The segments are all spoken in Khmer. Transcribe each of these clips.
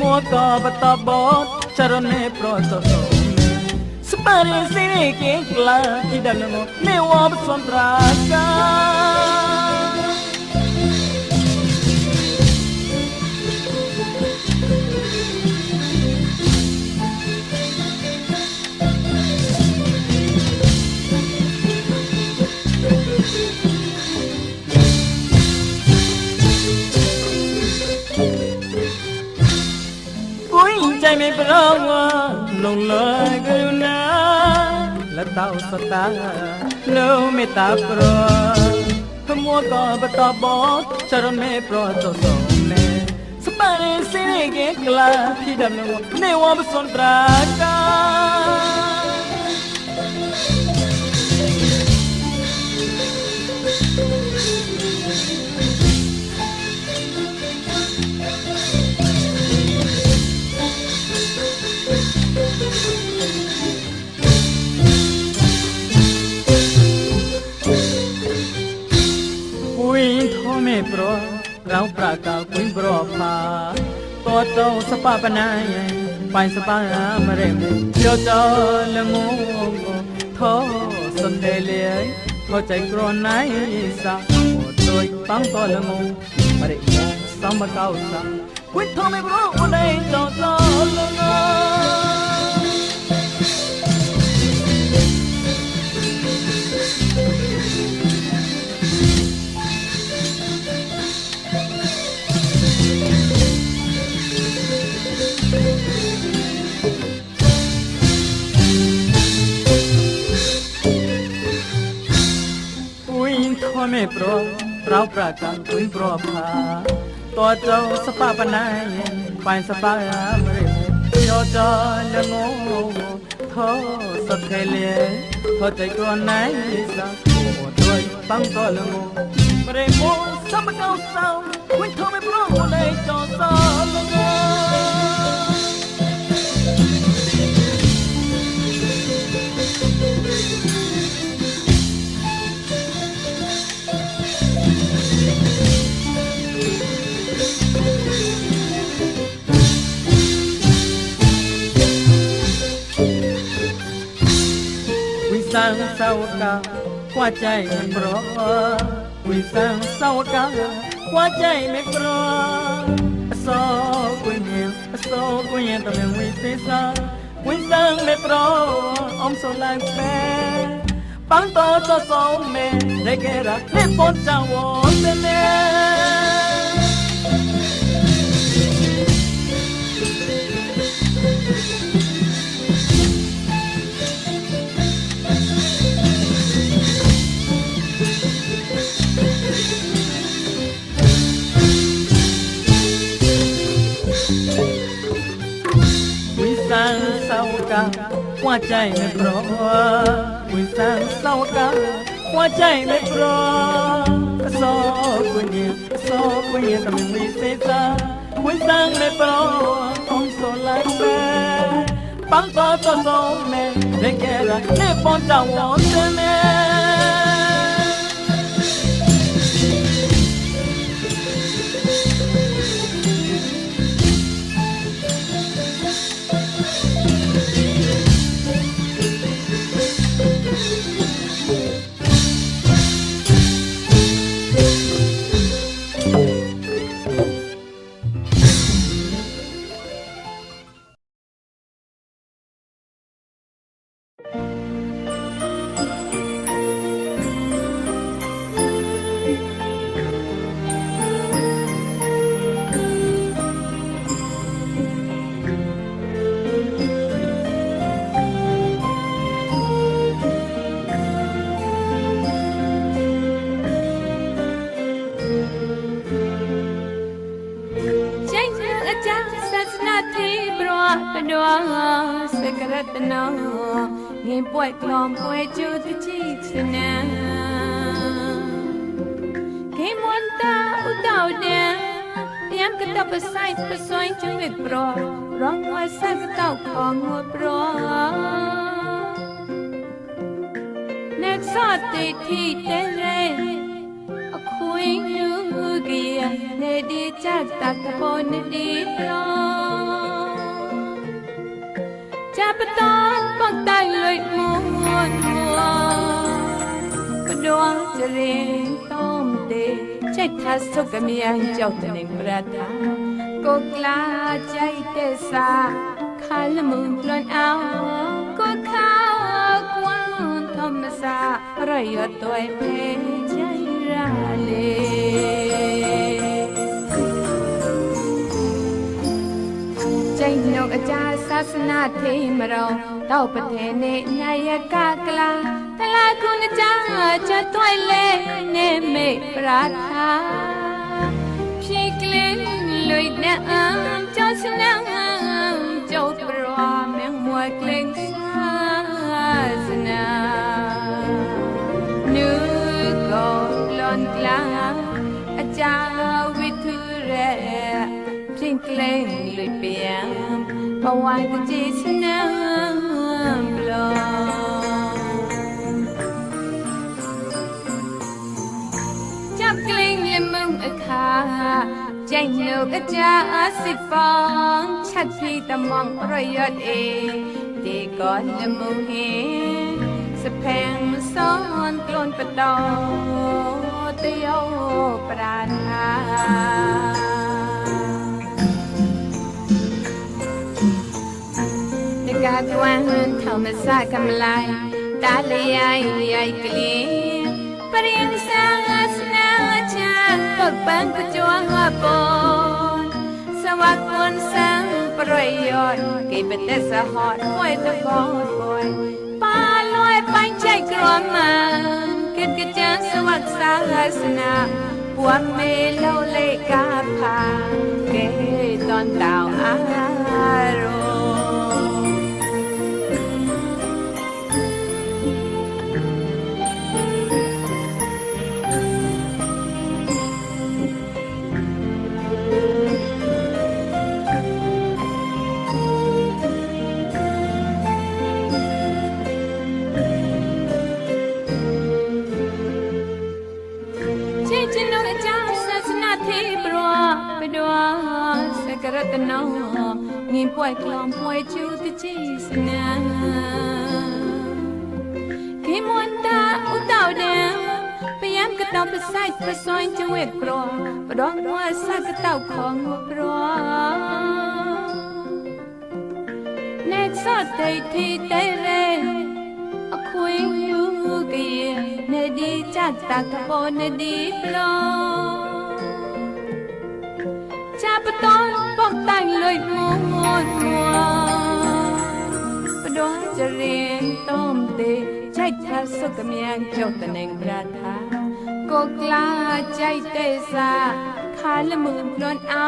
មេត្តាប្រមួក៏បតបតចរណេប្រ တိုင်းမပြောင်းဝလုံလကရုဏာလက်တော်စတာလုံးမေတ္တာပရခမောကပတဘောချရမေပရတောလုံးနေစပါရင်စိရေကလာဖြစ်တယ်လို့နေဝမစွန်တရာကာ ไม่ปรอเราประกาศคุยบรอพาตัวเจ้าสปาปนายไปสปามาเร็มเจ้าเจ้าละงงท้อสนเดเลียเข้าใจกรนไหนสักโดยตั้งตัวละงงมาเร็มสัมมาเก้าสักคุยท้อไม่รู้วันเจ้าเจ้าละงง ព្រោះប្រោប្រកាំងទុយប្រផាតើចៅសបបណៃបាញ់សបាមរិយោចលងោថោសខេលេថោចៃគួនណៃសាអូទុយបាំងតលងោមរិមោសមកោសោវិញធ្វើមិនប្រងអូនឯងចោសលងោ สร้างเศร้ากาว่าใจมันร้อคุยสร้างเศร้ากาว่าใจไม่กรอนสอกุยเงียสอกุยเงียต่เมงวิเศษาคุยสร้างไม่กรออมสลายแฟปังโตโตโซเมได้แก่รักแม่ปนจังวอนเสน่ တာဝါကြိုင်မတော်ဝိသံသောတာဝါကြိုင်မတော်အစောကွင်းရင်အစောကွင်းရင်သမီးစေသာဝိသံမတော်အောင်စောလိုက်ပဲပန်းတော်တော်ဆုံးမယ်တကယ်လားနဲ့ပေါ်တော်ဝန်းတယ် ងេពួយក្លំពួយជូទជីស្នាគេមន្តតាឧតោដាយ៉ាំកតបសៃប្រសួយជុំវិប្ររងមួយសាកតោខងមួយប្រអ្នកសតេធីតេរេអខុយយូ kia ne đi chắc ta ta po ne đi lo cha pa ta bang tai loi mo mo pa doangจะเรียนต้มเตใช่ทัศกมีอันเจ้าตะเนงประทาก็กล้าใจเตสาคาลมุนปลอนเอาก็ข้าวกว้างธรรมสารยอดตัวเพใจราเล ใจนกอาจารย์ศา တောက်ပတဲ့နေညာရကကလာတလာခုနကြချက်တွဲလဲနေမေပရာသာဖြိကလေးလွိတဲ့အံကြောစနံကြောပရွာမင်းမွယ်ကလင်းစာစနာနူကောလွန်ကလာအချာဝိထုရဲဖြိကလေးလွိပြန်ဘဝတကြည်စနံ အခါចៃនៅកចាសិផងឆាត់ពីតំងប្រយត់អេទីកនមូហេសផែងសនខ្លួនបដតយោប្រាណនកាតវានធម្មសាកំឡៃតាលយាយយាយក្លៀងព្រៀងសា ទឹកបែងបញ្ជាន់លាបនសវៈគុណសាំងប្រយោជន៍គេបទេសហតមួយតកងមួយប៉ាលួយបាញ់ចៃក្រមមកគិតកិច្ចសវៈសាលាសនាពួនមេលោលេកាផាគេតនតៅអារោ ណែសតៃធីតៃរេអខុយយូគីណែឌីចាត់តាក់បោណែឌីឡោចាប់តនបោះតាំងលុយមួនមួនបដោះចរៀងតំទេចែកថាសុខមៀងចុះតនឹងប្រាថាក៏ក្លាចៃទេសាខាលមឺនព្លន់អោ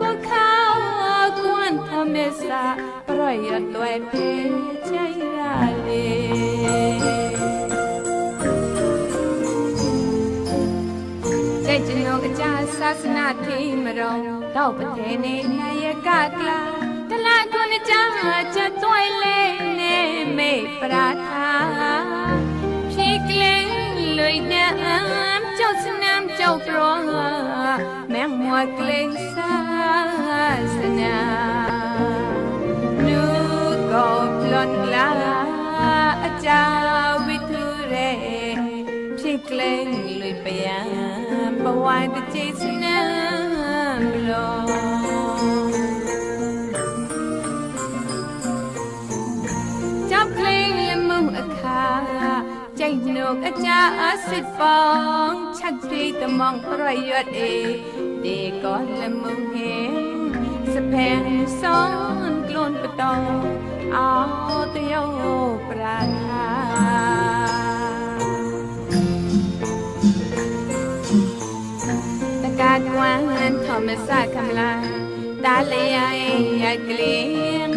ក៏ខោគួនធម្មសា traiendo en pecha y dale. Jajno gacha sasna thi mrong tau patene naya kakla tala kun cha cha toy le ne me pratha phikle lui na am chau snam chau pro mang moi kleng sa sana ក៏ប្លន់ក្លាអាចាវិធុរេព្រៀងក្លែងលុយប្រយ៉ាបវៃតជេស្នាប្លន់ចាប់ក្លែងលំមុំអខាចៃលោកអាចារ្យអសិទ្ធផងឆាក់ព្រីតំងប្រយុទ្ធអេទេក៏លំមុំហេសភាំងសនខ្លួនបតោ អោទាវប្រាថ្នាាត់វ៉ានធម្មសាកំឡាដាលីអីយ៉ាក្លៀង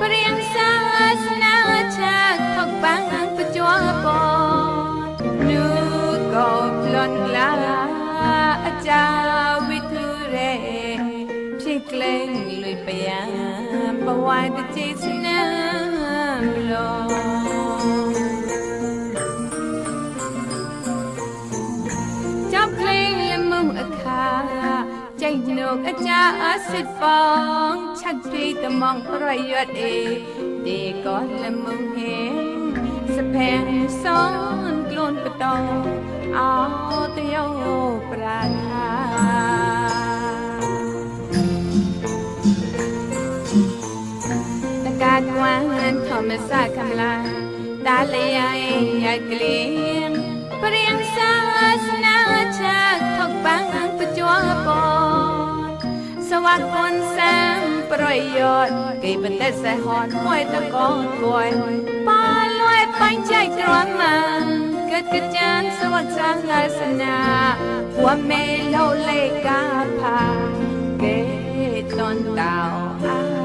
ព្រៀងសាសនាឆាកថកបាំងបញ្ជាពតនូកោប្លន់ឡាអាចារវិធុរេជាក្លែងលុយប្រយ៉ាង but why the dates now long ចាប់ក្លែងលំងអខាចៃនោះអាចារ្យអសិតបងឆាត់ពីតំងរយត់អេទេក៏លំងហេសភែងសងខ្លួនបតងអោតយោប្រាថ្នា quan thầm xa khăm la đã lấy ai ai liền ព្រៀងសាសនាចាថកបាំងបជាប់ពតសវកុនសាងប្រយោជន៍គេបន្តិសេះហនមួយតកងគួយប៉លួយបាញ់ចៃក្រមមកកកចានសវកសាងឡាសនាហួមេលោលេកាផាគេតនតោអា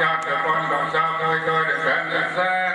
cho tụi con còn cho tôi tôi được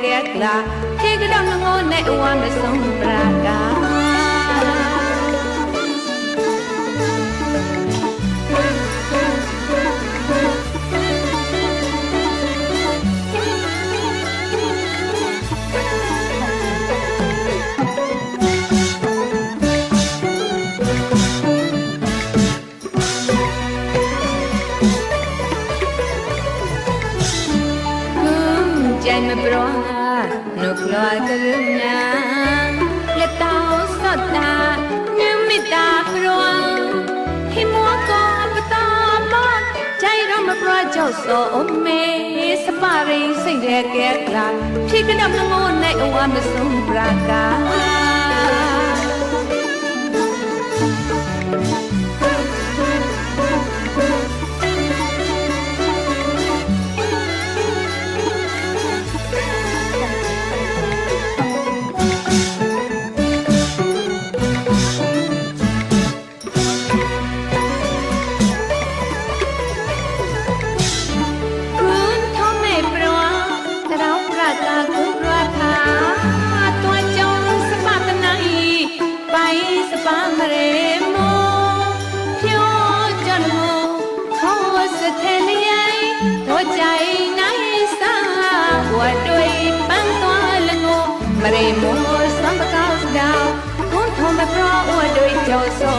แกกลาที่กระดองงอในอวานในสงปรากา រាល់គ្រឿងណាលតោសតតានាមមេតាព្រលហ៊ីមួកបតាមកใจរមប្រយោសអូមេសបារីសិរែកែក្រាំភីកណាំលងនៃអវមសុំប្រាកា រីមួសំបកោស្ដៅគូនធំបែប្រអួតដោយចូលសោ